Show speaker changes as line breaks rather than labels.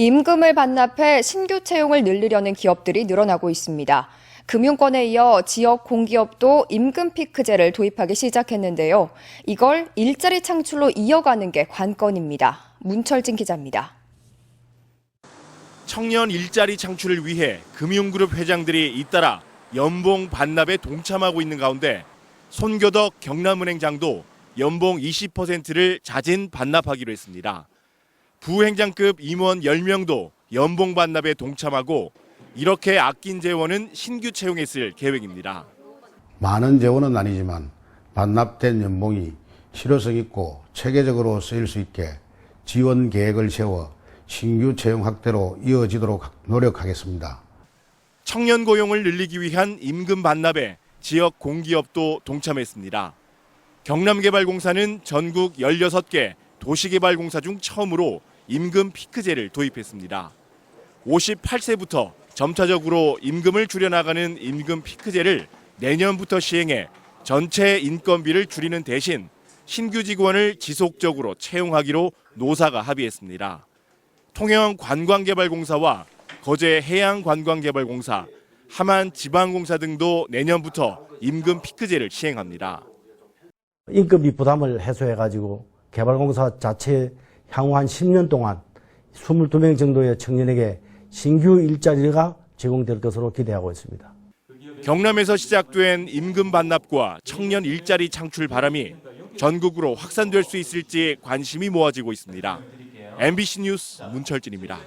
임금을 반납해 신규 채용을 늘리려는 기업들이 늘어나고 있습니다. 금융권에 이어 지역 공기업도 임금 피크제를 도입하기 시작했는데요. 이걸 일자리 창출로 이어가는 게 관건입니다. 문철진 기자입니다.
청년 일자리 창출을 위해 금융그룹 회장들이 잇따라 연봉 반납에 동참하고 있는 가운데 손교덕 경남은행장도 연봉 20%를 자진 반납하기로 했습니다. 부행장급 임원 10명도 연봉 반납에 동참하고 이렇게 아낀 재원은 신규 채용했을 계획입니다.
많은 재원은 아니지만 반납된 연봉이 실효성 있고 체계적으로 쓰일 수 있게 지원 계획을 세워 신규 채용 확대로 이어지도록 노력하겠습니다.
청년 고용을 늘리기 위한 임금 반납에 지역 공기업도 동참했습니다. 경남개발공사는 전국 16개 도시개발공사 중 처음으로 임금 피크제를 도입했습니다. 58세부터 점차적으로 임금을 줄여나가는 임금 피크제를 내년부터 시행해 전체 인건비를 줄이는 대신 신규 직원을 지속적으로 채용하기로 노사가 합의했습니다. 통영 관광개발공사와 거제 해양관광개발공사, 함안 지방공사 등도 내년부터 임금 피크제를 시행합니다.
인건비 부담을 해소해가지고 개발공사 자체 향후 한 10년 동안 22명 정도의 청년에게 신규 일자리가 제공될 것으로 기대하고 있습니다.
경남에서 시작된 임금 반납과 청년 일자리 창출 바람이 전국으로 확산될 수 있을지 관심이 모아지고 있습니다. MBC 뉴스 문철진입니다.